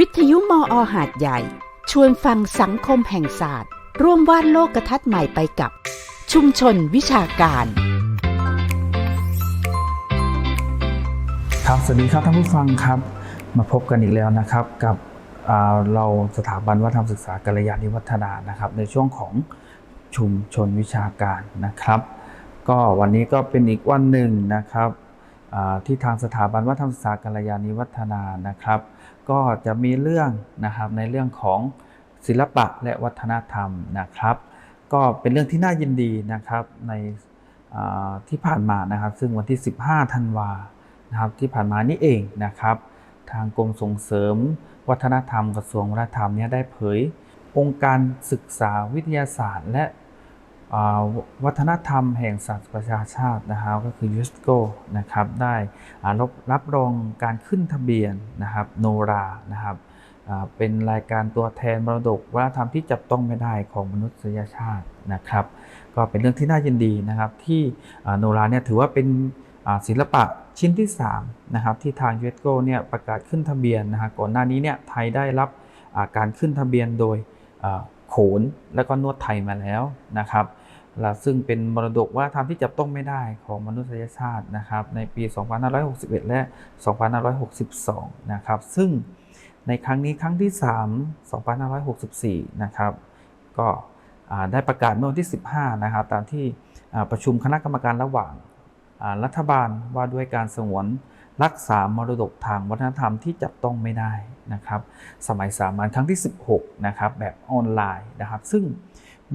วิทยุมออหาดใหญ่ ชวนฟังสังคมแห่งศาสตร์ ร่วมวาดโลกทัศน์ใหม่ไปกับ ชุมชนวิชาการ ครับสวัสดีครับท่านผู้ฟังครับ มาพบกันอีกแล้วนะครับกับเราสถาบันวัฒนธรรมศึกษากัลยาณิวัฒนานะครับ ในช่วงของชุมชนวิชาการนะครับ ก็วันนี้ก็เป็นอีกวันหนึ่งนะครับ ที่ทางสถาบันวัฒนธรรมศึกษากัลยาณิวัฒนานะครับ ก็จะมีเรื่องนะครับในเรื่องของศิลปะและวัฒนธรรมนะครับ ก็เป็นเรื่องที่น่ายินดีนะครับในที่ผ่านมานะครับ ซึ่งวันที่ 15 ธันวานะครับที่ผ่านมานี่เองนะครับ ทางกรมส่งเสริม วัฒนธรรมกระทรวงวัฒนธรรมเนี่ยได้เผยองค์การศึกษาวิทยาศาสตร์ และ วัฒนธรรมแห่งศาสตร์ประชาชาตินะครับก็คือยูสโกนะครับได้รับรับรองการขึ้นทะเบียนนะครับโนรานะครับเป็นรายการตัวแทนมรดกวัฒนธรรมที่จับต้องไม่ได้ของมนุษยชาตินะครับ ก็เป็นเรื่องที่น่ายินดีนะครับ ที่โนราเนี่ยถือว่าเป็นศิลปะชิ้นที่3นะครับที่ทางยูเอสโกเนี่ยประกาศขึ้นทะเบียนนะฮะก่อนหน้านี้เนี่ยไทยได้รับการขึ้นทะเบียนโดยโขนและก็นวดไทยมาแล้วนะครับ และซึ่งเป็นมรดกว่าทำที่จับต้องไม่ได้ของมนุษยชาตินะครับในปี 2561 และ 2562 นะครับ ซึ่งในครั้งนี้ครั้งที่ 3 2564 นะครับ ก็ได้ประกาศเมื่อวันที่ 15 นะครับตามที่ประชุมคณะกรรมการระหว่างรัฐบาลว่าด้วยการสงวนรักษามรดกทางวัฒนธรรมที่จับต้องไม่ได้นะครับ สมัยสามัญครั้งที่ 16 นะครับแบบออนไลน์นะครับ ซึ่ง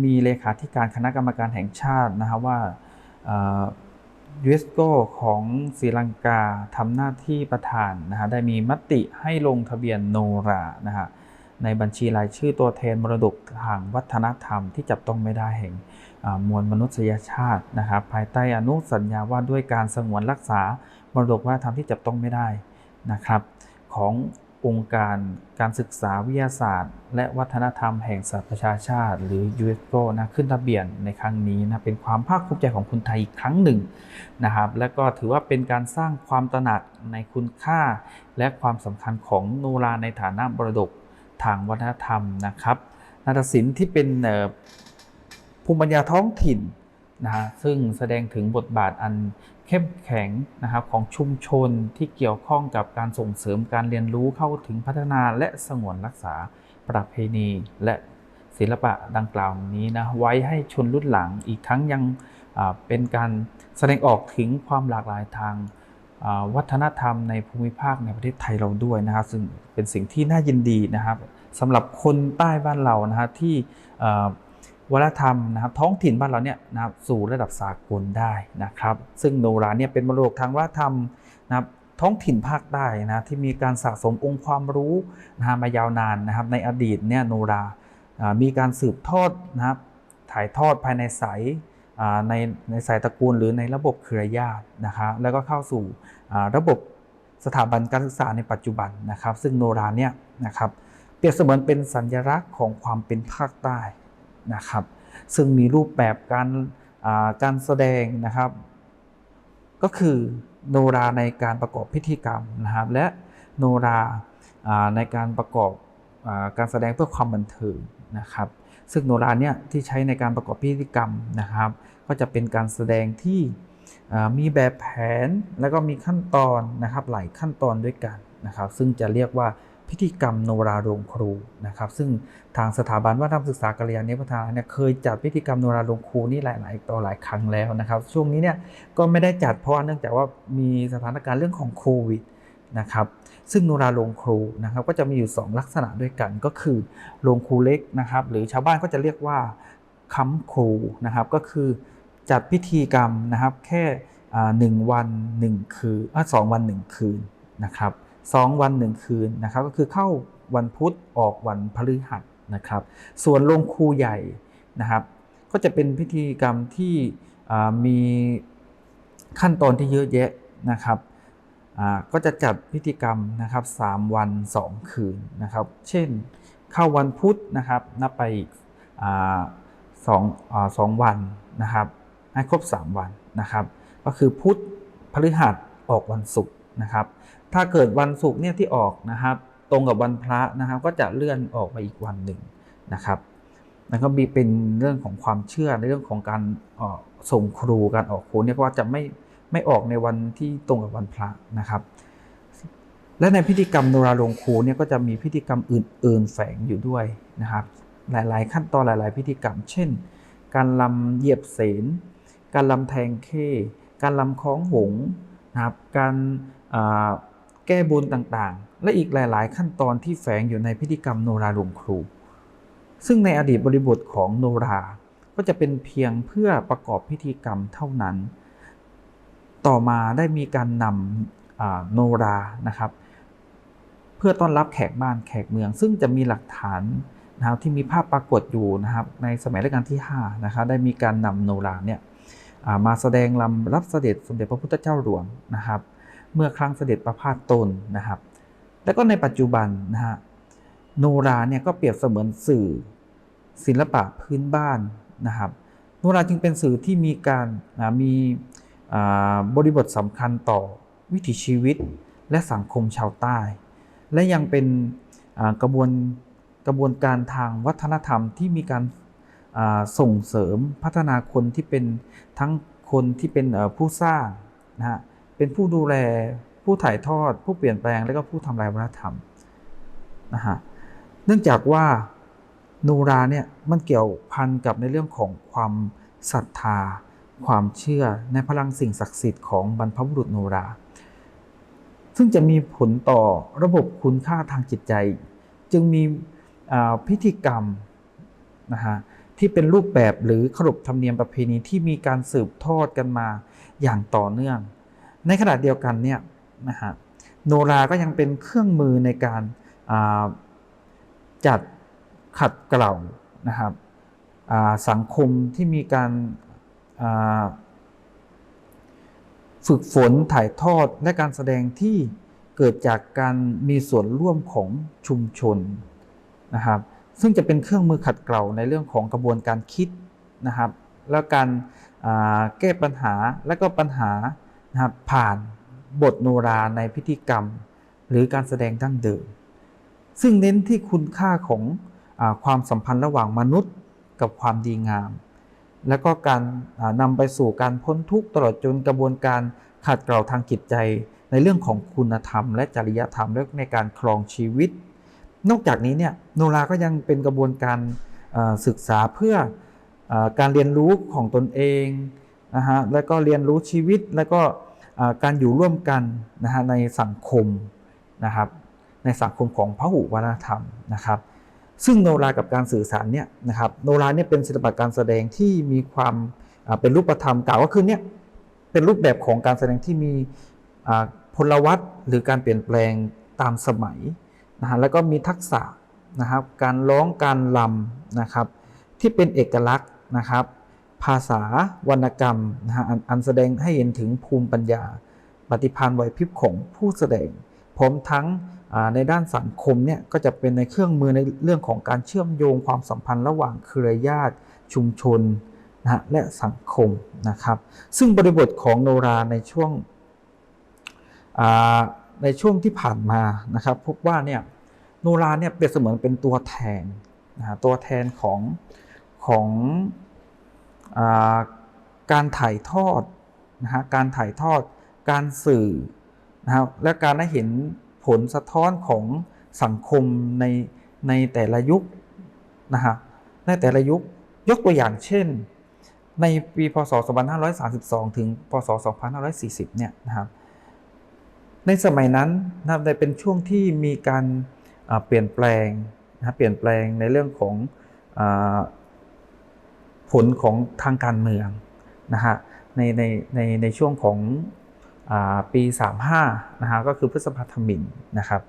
มีเลขาธิการคณะกรรมการแห่งชาตินะครับว่ายูเอสโกของศรีลังกาทำหน้าที่ประธานนะฮะได้มีมติให้ลงทะเบียนโนรานะฮะในบัญชีรายชื่อตัวแทนมรดกทางวัฒนธรรมที่จับต้องไม่ได้แห่งมวลมนุษยชาตินะครับภายใต้อนุสัญญาว่าด้วยการสงวนรักษามรดกวัฒนธรรมที่จับต้องไม่ได้นะครับของ องค์การการศึกษาวิทยาศาสตร์ และวัฒนธรรมแห่งสหประชาชาติ หรือยูเอสโกนะขึ้นทะเบียนในครั้งนี้นะเป็นความภาคภูมิใจของคนไทยอีกครั้งหนึ่งนะครับและก็ถือว่าเป็นการสร้างความตระหนักในคุณค่า และความสำคัญของโนราในฐานะมรดกทางวัฒนธรรมนะครับนาฏศิลป์ที่เป็นภูมิปัญญาท้องถิ่นนะฮะซึ่งแสดงถึงบทบาทอันเข้มแข็งนะครับของชุมชนที่เกี่ยวข้องกับการส่งเสริมการเรียนรู้เข้าถึงพัฒนาและสงวนรักษาประเพณี และศิลปะดังกล่าวนี้นะไว้ให้ชนรุ่นหลังอีกทั้งยังเป็นการแสดงออกถึงความหลากหลายทางวัฒนธรรมในภูมิภาคในประเทศไทยเราด้วยนะครับ ซึ่งเป็นสิ่งที่น่ายินดีนะครับสำหรับคนใต้บ้านเรานะฮะที่ วัฒนธรรมนะครับท้องถิ่นบ้านเราเนี่ยนะครับสู่ระดับสากลได้นะครับ ซึ่งโนราเนี่ยเป็นมรดกทางวัฒนธรรมนะครับท้องถิ่นภาคใต้นะที่มีการสะสมองค์ความรู้นะฮะมายาวนานนะครับในอดีตเนี่ยโนรามีการสืบทอดนะครับถ่ายทอดภายในสายในในสายตระกูลหรือในระบบเครือญาตินะครับแล้วก็เข้าสู่ระบบสถาบันการศึกษาในปัจจุบันนะครับ ซึ่งโนราเนี่ยนะครับเปรียบเสมือนเป็นสัญลักษณ์ของความเป็นภาคใต้ นะครับซึ่งมีรูปแบบการการแสดงนะครับ ก็คือโนราในการประกอบพิธีกรรมนะครับและโนราในการประกอบการแสดงเพื่อความบันเทิงนะครับ ซึ่งโนราเนี่ยที่ใช้ในการประกอบพิธีกรรมนะครับ ก็จะเป็นการแสดงที่มีแบบแผนแล้วก็มีขั้นตอนนะครับหลายขั้นตอนด้วยกันนะครับ ซึ่งจะเรียกว่า พิธีกรรมโนราโรงครูนะครับ ซึ่งทางสถาบันวัฒนธรรมศึกษากัลยาณิวัฒนาเนี่ยเคยจัดพิธีกรรมโนราลงครูนี่หลาย ๆ ต่อหลายครั้งแล้วนะครับ ช่วงนี้เนี่ยก็ไม่ได้จัดเพราะว่าเนื่องจากว่ามีสถานการณ์เรื่องของโควิดนะครับซึ่งโนราลงครูนะครับก็จะมีอยู่ 2 ลักษณะด้วยกันก็คือโรงครูเล็กนะครับหรือชาวบ้านก็จะเรียกว่าค้ำครูนะครับก็คือจัดพิธีกรรมนะครับแค่หนึ่งวันหนึ่งคืนอะสองวันหนึ่งคืนนะครับ สองวันหนึ่งคืนนะครับก็คือเข้าวันพุธออกวันพฤหัสนะครับส่วนโรงครูใหญ่นะครับก็จะเป็นพิธีกรรมที่มีขั้นตอนที่เยอะแยะนะครับก็จะจัดพิธีกรรมนะครับ 3 วัน 2 คืนนะครับ เช่นเข้าวันพุธนะครับนับไปอีกสองสองวันนะครับให้ครบ 3 วันนะครับ ก็คือพุธพฤหัสออกวันศุกร์นะครับ ถ้าเกิดวันศุกร์เนี่ยที่ออกนะครับ ตรงกับวันพระนะครับ ก็จะเลื่อนออกไปอีกวันหนึ่งนะครับแล้วก็มีเป็นเรื่องของความเชื่อในเรื่องของการเอ่อส่งครูการออกครูเนี่ยก็จะไม่ไม่ออกในวันที่ตรงกับวันพระนะครับ และในพิธีกรรมโนราลงครูเนี่ยก็จะมีพิธีกรรมอื่น ๆ แฝงอยู่ด้วยนะครับ หลายๆ ขั้นตอนหลาย ๆ พิธีกรรม เช่น การลำเหยียบเสนการลำแทงเข้การลำคล้องหงส์นะครับ การ ก้บนต่างๆ และอีกหลาย ๆ ขั้นตอนที่แฝงอยู่ในพิธีกรรมโนราลงครู ซึ่งในอดีตบริบทของโนรา ก็จะเป็นเพียงเพื่อประกอบพิธีกรรมเท่านั้น ต่อมาได้มีการนำโนรานะครับ เพื่อต้อนรับแขกบ้านแขกเมือง ซึ่งจะมีหลักฐานนะครับที่มีภาพปรากฏอยู่นะครับ ในสมัยรัชกาลที่5นะครับได้มีการนำโนราเนี่ยมาแสดงลำรับเสด็จสมเด็จพระพุทธเจ้าหลวงนะครับ เมื่อครั้งเสด็จประพาสตนนะครับ แล้วก็ในปัจจุบันนะฮะโนราเนี่ยก็เปรียบเสมือนสื่อศิลปะพื้นบ้านนะครับ โนราจึงเป็นสื่อที่มีการมีบริบทสำคัญต่อวิถีชีวิตและสังคมชาวใต้ และยังเป็นกระบวนกระบวนการทางวัฒนธรรมที่มีการส่งเสริมพัฒนาคนที่เป็นทั้งคนที่เป็นผู้สร้างนะฮะ เป็นผู้ดูแล ผู้ถ่ายทอด ผู้เปลี่ยนแปลง และก็ผู้ทำลายวัฒนธรรมนะฮะเนื่องจากว่าโนราเนี่ยมันเกี่ยวพันกับในเรื่องของความศรัทธา ความเชื่อในพลังสิ่งศักดิ์สิทธิ์ของบรรพบุรุษโนรา ซึ่งจะมีผลต่อระบบคุณค่าทางจิตใจ จึงมีอ่าพิธีกรรมนะฮะที่เป็นรูปแบบหรือขนบธรรมเนียมประเพณีที่มีการสืบทอดกันมาอย่างต่อเนื่อง ในขณะเดียวกันเนี่ยนะฮะโนราก็ยังเป็นเครื่องมือในการาจัดขัดเกลานะครับสังคมที่มีการาฝึกฝนถ่ายทอดและการแสดงที่เกิดจากการมีส่วนร่วมของชุมชนนะครับ ซึ่งจะเป็นเครื่องมือขัดเกลาในเรื่องของกระบวนการคิดนะครับ แล้วการาแก้ปัญหาและก็ปัญหา นะครับผ่านบทโนราในพิธีกรรม หรือการแสดงดั้งเดิม ซึ่งเน้นที่คุณค่าของอความสัมพันธ์ระหว่างมนุษย์กับความดีงาม แล้วก็การนำไปสู่การพ้นทุกข์ตลอดจนกระบวนการขัดเกลาทางจิตใจในเรื่องของคุณธรรม และจริยธรรมและในการครองชีวิต นอกจากนี้เนี่ยโนราก็ยังเป็นกระบวนการศึกษาเพื่ออการเรียนรู้ของตนเอง นะฮะแล้วก็เรียนรู้ชีวิตแล้วก็การอยู่ร่วมกันนะฮะในสังคมนะครับในสังคมของพหุวัฒนธรรมนะครับ ซึ่งโนรากับการสื่อสารเนี่ยนะครับโนราเนี่ยเป็นศิลปะการแสดงที่มีความเป็นรูปธรรมกล่าวก็คือเนี่ยเป็นรูปแบบของการแสดงที่มีพลวัตหรือการเปลี่ยนแปลงตามสมัยนะฮะแล้วก็มีทักษะนะครับการร้องการลำนะครับที่เป็นเอกลักษณ์นะครับ ภาษาวรรณกรรมนะฮะอันแสดงให้เห็นถึงภูมิปัญญา ปฏิภาณไหวพริบของผู้แสดงพร้อมทั้งในด้านสังคมเนี่ยก็จะเป็นในเครื่องมือในเรื่องของการเชื่อมโยงความสัมพันธ์ระหว่างเครือญาติชุมชนนะฮะและสังคมนะครับ ซึ่งบริบทของโนราในช่วงในช่วงที่ผ่านมานะครับ พบว่าเนี่ยโนราเนี่ยเปรียบเสมือนเป็นตัวแทนนะฮะตัวแทนของของ การถ่ายทอดนะฮะการถ่ายทอดการสื่อนะครับและการได้เห็นผลสะท้อนของสังคมในในแต่ละยุคนะฮะในแต่ละยุคยกตัวอย่างเช่น ในปีพศ 2532 ถึงพศ 2540 เนี่ยนะครับในสมัยนั้นนะครับได้เป็นช่วงที่มีการเปลี่ยนแปลงนะเปลี่ยนแปลงในเรื่องของอ ผลของทางการเมืองนะฮะในในในในช่วงของอ่าปี 35นะฮะก็คือพฤษภาธมินนะครับ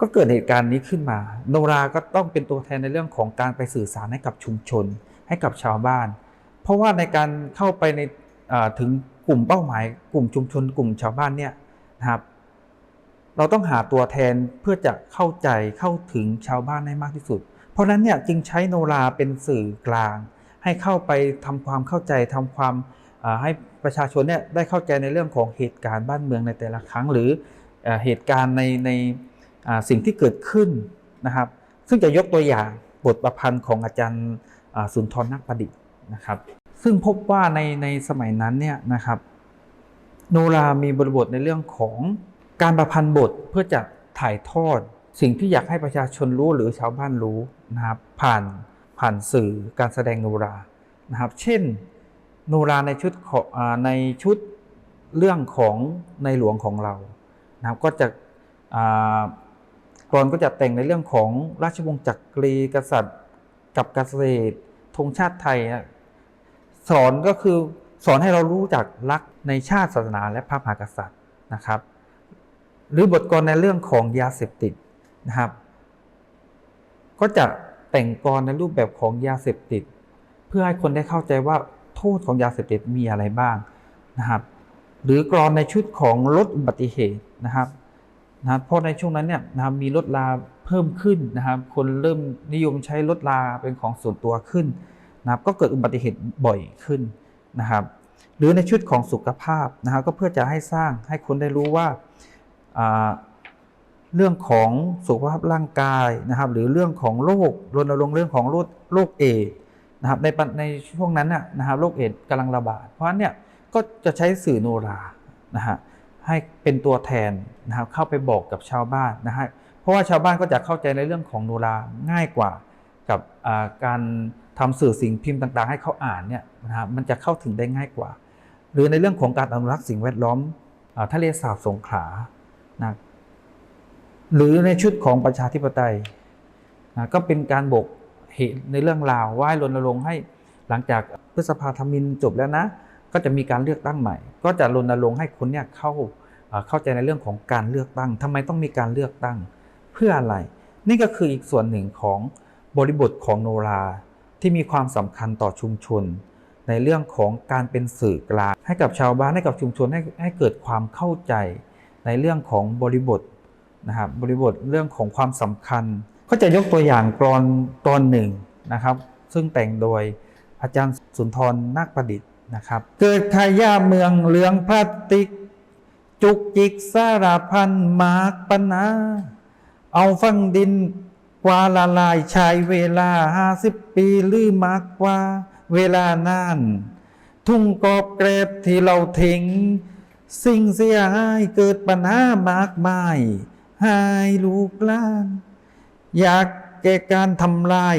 ก็เกิดเหตุการณ์นี้ขึ้นมา โนราก็ต้องเป็นตัวแทนในเรื่องของการไปสื่อสารให้กับชุมชน ให้กับชาวบ้าน เพราะว่าในการเข้าไปในถึงกลุ่มเป้าหมาย กลุ่มชุมชน กลุ่มชาวบ้านเนี่ยนะครับเราต้องหาตัวแทนเพื่อจะเข้าใจเข้าถึงชาวบ้านให้มากที่สุด เพราะนั้นเนี่ยจึงใช้โนราเป็นสื่อกลาง ให้เข้าไปทำความเข้าใจทำความให้ประชาชนเนี่ยได้เข้าใจในเรื่องของเหตุการณ์บ้านเมืองในแต่ละครั้ง หรือเอ่อเหตุการณ์ในในสิ่งที่เกิดขึ้นนะครับ ซึ่งจะยกตัวอย่างบทประพันธ์ของอาจารย์สุนทรนักประดิษฐ์นะครับ ซึ่งพบว่าในในสมัยนั้นเนี่ยนะครับ โนรามีบริบทในเรื่องของการประพันธ์บทเพื่อจะถ่ายทอด สิ่งที่อยากให้ประชาชนรู้หรือชาวบ้านรู้นะครับผ่าน ผ่านสื่อการแสดงโนรานะครับ เช่น โนราในชุดในชุดเรื่องของในหลวงของเรานะครับก็จะกรอนก็จะแต่งในเรื่องของราชวงศ์จักรีกษัตริย์ กับเกษตรธงชาติไทยสอนก็คือสอนให้เรารู้จักรักในชาติศาสนาและพระมหากษัตริย์นะครับ หรือบทกลในเรื่องของยาเสพติดนะครับ ก็จะ แต่งกลในรูปแบบของยาเสพติด เพื่อให้คนได้เข้าใจว่าโทษของยาเสพติดมีอะไรบ้างนะครับ หรือกรอนในชุดของลดอุบัติเหตุนะครับนะบเพราะในช่วงนั้นเนี่ยนะครับมีรถราเพิ่มขึ้นนะครับ คนเริ่มนิยมใช้รถราเป็นของส่วนตัวขึ้นนะครับ ก็เกิดอุบัติเหตุบ่อยขึ้นนะครับ หรือในชุดของสุขภาพนะครับ ก็เพื่อจะให้สร้างให้คนได้รู้ว่า เรื่องของสุขภาพร่างกายนะครับ หรือเรื่องของโรครณรงค์เรื่องของโรคโรคเอดนะครับในในช่วงนั้นน่ะนะครับโรคเอดกำลังระบาด เพราะฉะนั้นเนี่ยก็จะใช้สื่อโนรานะฮะให้เป็นตัวแทนนะครับเข้าไปบอกกับชาวบ้านนะฮะเพราะว่าชาวบ้านก็จะเข้าใจในเรื่องของโนราง่ายกว่ากับการทำสื่อสิ่งพิมพ์ต่าง ๆ ให้เขาอ่านเนี่ยนะครับมันจะเข้าถึงได้ง่ายกว่า หรือในเรื่องของการอนุรักษ์สิ่งแวดล้อมอาทะเลสาบสงขลานะ หรือในชุดของประชาธิปไตยนะก็เป็นการบกเหตุในเรื่องราวว่ายรณรงค์ให้หลังจากพฤษภาธมินจบแล้วนะ ก็จะมีการเลือกตั้งใหม่ ก็จะรณรงค์ให้คนเนี่ยเข้าเข้าใจในเรื่องของการเลือกตั้งทำไมต้องมีการเลือกตั้ง เพื่ออะไร นี่ก็คืออีกส่วนหนึ่งของบริบทของโนราที่มีความสำคัญต่อชุมชน ในเรื่องของการเป็นสื่อกลางให้กับชาวบ้านให้กับชุมชนให้ให้เกิดความเข้าใจ ในเรื่องของบริบท นะครับบริบทเรื่องของความสำคัญ ก็จะยกตัวอย่างกรอนตอนหนึ่งนะครับ ซึ่งแต่งโดยอาจารย์สุนทรนาคประดิษฐ์นะครับ เกิดขายาเมืองเหลืองพลาสติก จุกจิกสารพันมากปนาเอาฟังดินกว่าละลายชายเวลาห้าสิบปีหรือมากกว่าเวลานาน ทุ่งกอบเกรบที่เราทิ้งสิ่งเสียหายเกิดปัญหามากมาย หายลูกล้าน อยากแก้การทำลาย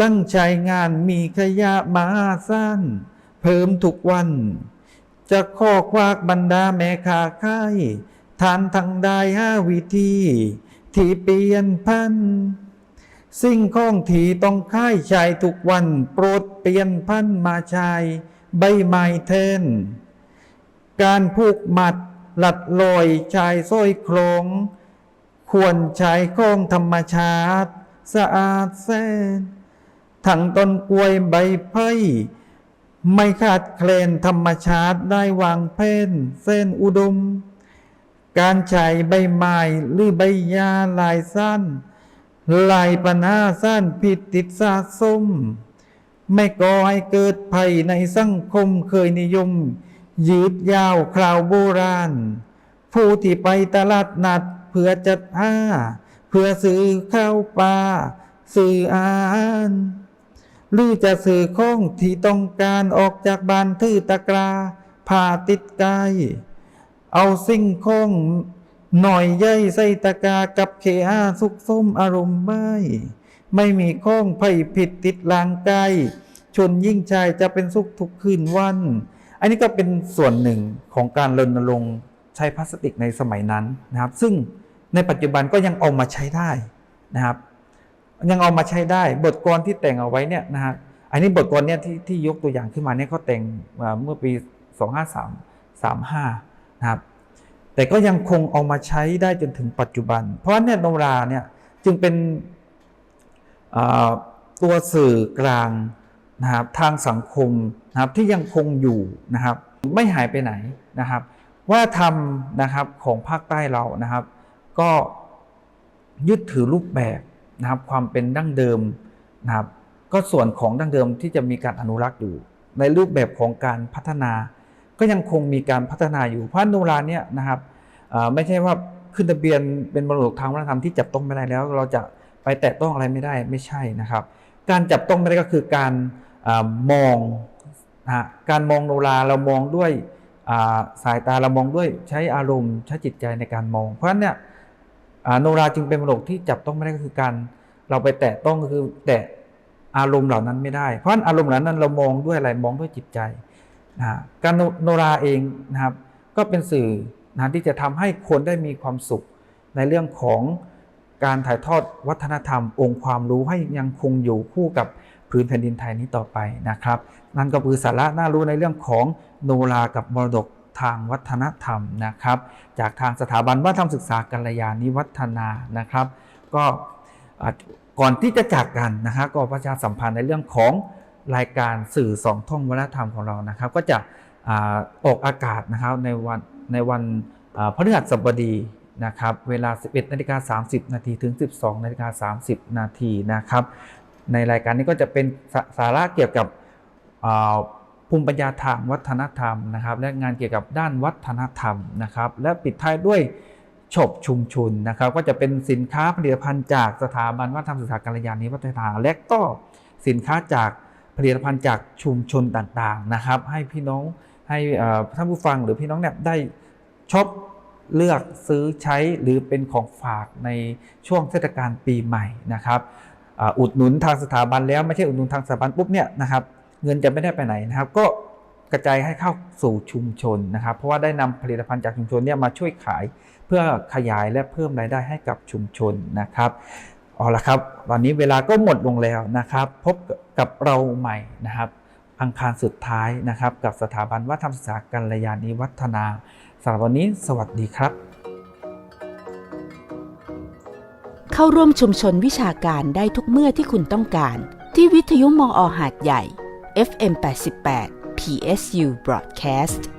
ลั่งใช้งานมีขยะมาสั้นเพิ่มทุกวัน จะข้อควักบรรดาแม่ค้าขายทานทางได้ห้าวิธี ที่เปลี่ยนพัน สิ่งข้องที่ต้องค่ายใช้ทุกวัน โปรดเปลี่ยนพันมาใช้ใบไม้แทน การผูกมัดหลัดลอยชายส้อยโครง ควรใช้ของธรรมชาติสะอาดแสนทั้งต้นกล้วยใบไผ่ไม่ขาดแคลนธรรมชาติได้วางเพนเส้นอุดม การใช้ใบไม้หรือใบยาลายสั้น ลายปัญหาสั้นผิดติดสะสมไม่ก่อให้เกิดภัยในสังคมเคยนิยม ยืดยาวคราวโบราณ ผู้ที่ไปตลาดนัด เพื่อจัดห้า เพื่อซื้อข้าวปลาซื้ออาหารหรือจะซื้อของที่ต้องการออกจากบ้านทื่อตะกราผ่าติดกายเอาสิ่งของหน่อยใยใส่ตะกากับเคอาสุกส้มอารมณ์ไม่ไม่มีข้องไผ่ผิดติดร่างกายชนยิ่งชายจะเป็นสุขทุกคืนวัน อันนี้ก็เป็นส่วนหนึ่งของการรณรงค์ ใช้พลาสติกในสมัยนั้นนะครับ ซึ่งในปัจจุบันก็ยังเอามาใช้ได้นะครับ ยังเอามาใช้ได้ บทกลอนที่แต่งเอาไว้เนี่ยนะฮะอันนี้บทกลอนเนี่ยที่ที่ยกตัวอย่างขึ้นมาเนี่ยเขาแต่งมาเมื่อปี 25335นะครับแต่ก็ยังคงเอามาใช้ได้จนถึงปัจจุบัน เพราะเนี่ยโนราเนี่ยจึงเป็นตัวสื่อกลางนะครับทางสังคมนะครับที่ยังคงอยู่นะครับ ไม่หายไปไหนนะครับ ว่าทำนะครับของภาคใต้เรานะครับ ก็ยึดถือรูปแบบนะครับความเป็นดั้งเดิมนะครับก็ส่วนของดั้งเดิมที่จะมีการอนุรักษ์อยู่ ในรูปแบบของการพัฒนา ก็ยังคงมีการพัฒนาอยู่เพราะโนราเนี่ยนะครับไม่ใช่ว่าขึ้นทะเบียนเป็นมรดกทางวัฒนธรรมที่จับต้องไม่ได้แล้ว เราจะไปแตะต้องอะไรไม่ได้ไม่ใช่นะครับ การจับต้องไม่ได้ก็คือการอมองนะการมองโนราเรามองด้วย สายตาเรามองด้วยใช้อารมณ์ใช้จิตใจในการมอง เพราะฉะนั้นเนี่ยโนราจึงเป็นมรดกที่จับต้องไม่ได้ก็คือการเราไปแตะต้องก็คือแตะอารมณ์เหล่านั้นไม่ได้ เพราะฉะนั้นอารมณ์เหล่านั้นเรามองด้วยอะไรมองด้วยจิตใจนะการโนโนราเองนะครับ ก็เป็นสื่อนะที่จะทำให้คนได้มีความสุขในเรื่องของการถ่ายทอดวัฒนธรรม องค์ความรู้ให้ยังคงอยู่คู่กับพื้นแผ่นดินไทยนี้ต่อไปนะครับ นั่นก็คือสาระน่ารู้ในเรื่องของ โนรากับมรดกทางวัฒนธรรมนะครับ จากทางสถาบันวัฒนธรรมศึกษากัลยาณิวัฒนานะครับ ก็ก่อนที่จะจากกันนะครับก็ประชาสัมพันธ์ในเรื่องของรายการสื่อสองท่องวัฒนธรรมของเรานะครับ ก็จะออกอากาศนะครับในวันในวันพฤหัสบดีนะครับเวลา 11นาฬิกา30 นาทีถึง 12นาฬิกา30 นาทีนะครับ ในรายการนี้ก็จะเป็นสาระเกี่ยวกับ ภูมิปัญญาทางวัฒนธรรมนะครับ และงานเกี่ยวกับด้านวัฒนธรรมนะครับ และปิดท้ายด้วยฉบชุมชนนะครับ ก็จะเป็นสินค้าผลิตภัณฑ์จากสถาบันวัฒนธรรมศึกษากัลยาณิวัฒนาและก็สินค้าจากผลิตภัณฑ์จากชุมชนต่างๆนะครับ ให้พี่น้องให้ท่านผู้ฟังหรือพี่น้องเนี่ยได้ช็อปเลือกซื้อใช้หรือเป็นของฝากในช่วงเทศกาลปีใหม่นะครับอุดหนุนทางสถาบันแล้วไม่ใช่อุดหนุนทางสถาบันปุ๊บเนี่ยนะครับ เงินจะไม่ได้ไปไหนนะครับ ก็กระจายให้เข้าสู่ชุมชนนะครับ เพราะว่าได้นำผลิตภัณฑ์จากชุมชนเนี่ยมาช่วยขายเพื่อขยายและเพิ่มรายได้ให้กับชุมชนนะครับเอาละครับตอนนี้เวลาก็หมดลงแล้วนะครับ พบกับเราใหม่นะครับอังคารสุดท้ายนะครับ กับสถาบันวัฒนศึกษากัลยาณิวัฒนาสำหรับวันนี้สวัสดีครับ เข้าร่วมชุมชนวิชาการได้ทุกเมื่อที่คุณต้องการ ที่วิทยุมออหาดใหญ่ FM 88 PSU Broadcast